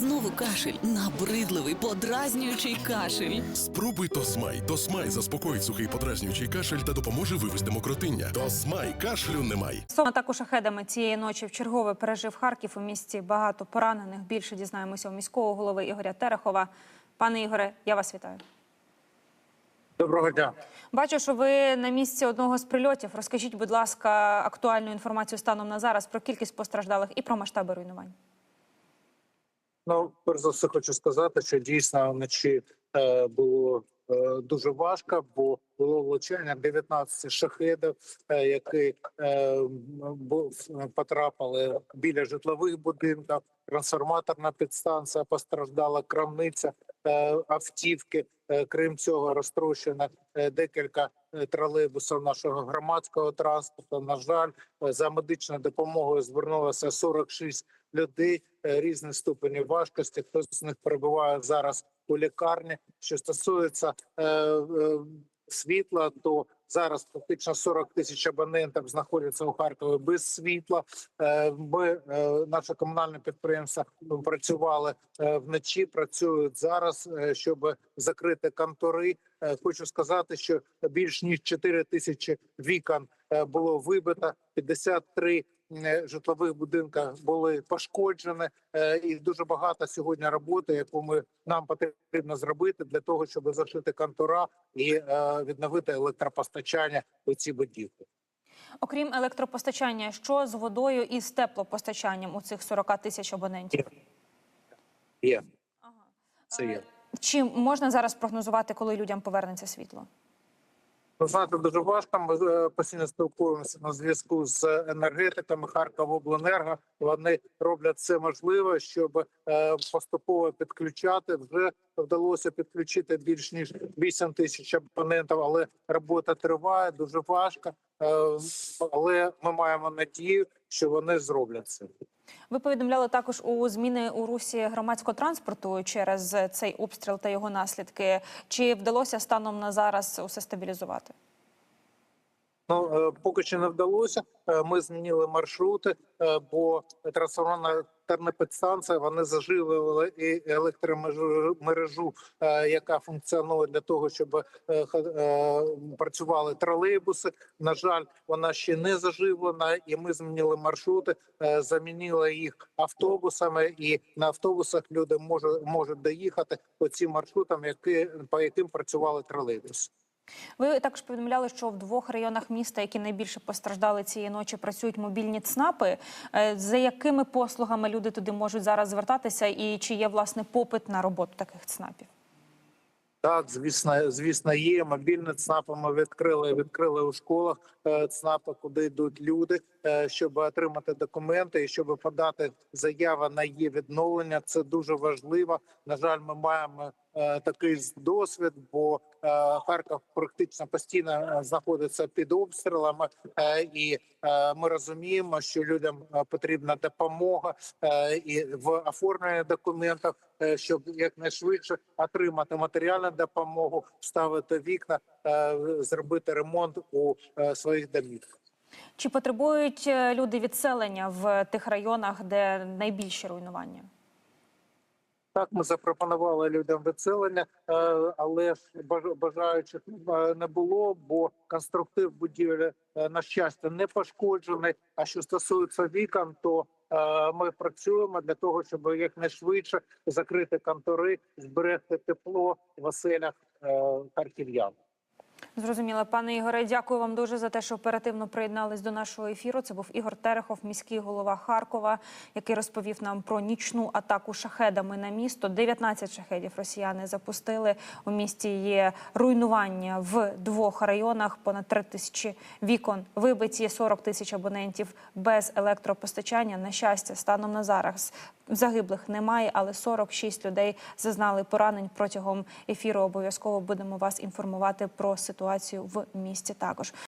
Знову кашель, набридливий, подразнюючий кашель. Спробуй Тосмай. Тосмай заспокоїть сухий подразнюючий кашель та допоможе вивести мокротиння. Тосмай кашлю немає. Сом атаку шахедами цієї ночі в чергове пережив Харків. У місті багато поранених. Більше дізнаємося у міського голови Ігоря Терехова. Пане Ігоре, я вас вітаю. Доброго дня. Бачу, що ви на місці одного з прильотів. Розкажіть, будь ласка, актуальну інформацію станом на зараз про кількість постраждалих і про масштаби руйнувань. Ну, перш за все, хочу сказати, що дійсно вночі е, було е, дуже важко, бо було влучання 19 шахедів, е, які е, бу- потрапили біля житлових будинків. Трансформаторна підстанція постраждала, крамниця, е, автівки. Е, крім цього, розтрощено е, декілька е, тролейбусів нашого громадського транспорту. На жаль, за медичною допомогою звернулося 46 людей е, різних ступенів важкості. Хтось з них перебуває зараз у лікарні. Що стосується е, е, світла, то зараз фактично 40 тисяч абонентів знаходяться у Харкові без світла. Е, Ми е, наше комунальне підприємство працювали е, вночі. Працюють зараз, е, щоб закрити контори. Хочу сказати, що більш ніж 4 тисячі вікон було вибито, 53 е, житлових будинках були пошкоджені, е, і дуже багато сьогодні роботи, яку ми нам потрібно зробити для того, щоб зашити контора і е, відновити електропостачання у ці будівлі. Окрім електропостачання, що з водою і з теплопостачанням у цих 40 тисяч абонентів? Є Ага. це є. Чи можна зараз прогнозувати, коли людям повернеться світло? Ви знаєте, дуже важко. Ми е, постійно спілкуємося на зв'язку з енергетиками Харковобленерго. Вони роблять все можливе, щоб е, поступово підключати. Вже вдалося підключити більш ніж 8 тисяч абонентів, але робота триває дуже важко. Е, Але ми маємо надію, що вони зроблять це. Ви повідомляли також у зміни у русі громадського транспорту через цей обстріл та його наслідки. Чи вдалося станом на зараз усе стабілізувати? Ну е, поки що не вдалося. Е, Ми змінили маршрути, е, бо трансформаторна підстанція вони заживлювали і електромережу, е, яка функціонує для того, щоб е, е, працювали тролейбуси. На жаль, вона ще не заживлена, і ми змінили маршрути, замінили їх автобусами, і на автобусах люди можуть можуть доїхати по цим маршрутам, які по яким працювали тролейбуси. Ви також повідомляли, що в двох районах міста, які найбільше постраждали цієї ночі, працюють мобільні ЦНАПи. Е, За якими послугами люди туди можуть зараз звертатися, і чи є власне попит на роботу таких ЦНАПів? Так, звісно, звісно, є мобільні ЦНАПи. Ми відкрили відкрили у школах е, ЦНАПи, куди йдуть люди, е, щоб отримати документи і щоб подати заяву на її відновлення. Це дуже важливо. На жаль, ми маємо такий досвід, бо е, Харків практично постійно е, знаходиться під обстрілами, е, і е, ми розуміємо, що людям е, потрібна допомога е, і в оформленні документів, е, щоб якнайшвидше отримати матеріальну допомогу, вставити вікна, е, зробити ремонт у е, своїх домівках. Чи потребують е, люди відселення в тих районах, де найбільші руйнування? Так, ми запропонували людям відселення, е, але ж бажаючих е, не було, бо конструктив будівлі е, на щастя не пошкоджений. А що стосується вікон, то ми працюємо для того, щоб якнайшвидше закрити контори, зберегти тепло в оселях харків'ян. Зрозуміло, пане Ігоре, дякую вам дуже за те, що оперативно приєднались до нашого ефіру. Це був Ігор Терехов, міський голова Харкова, який розповів нам про нічну атаку шахедами на місто. 19 шахедів росіяни запустили. У місті є руйнування в двох районах. Понад 3 тисячі вікон вибиті, 40 тисяч абонентів без електропостачання. На щастя, станом на зараз загиблих немає, але 46 людей зазнали поранень протягом ефіру. Обов'язково будемо вас інформувати про ситуацію в місті також.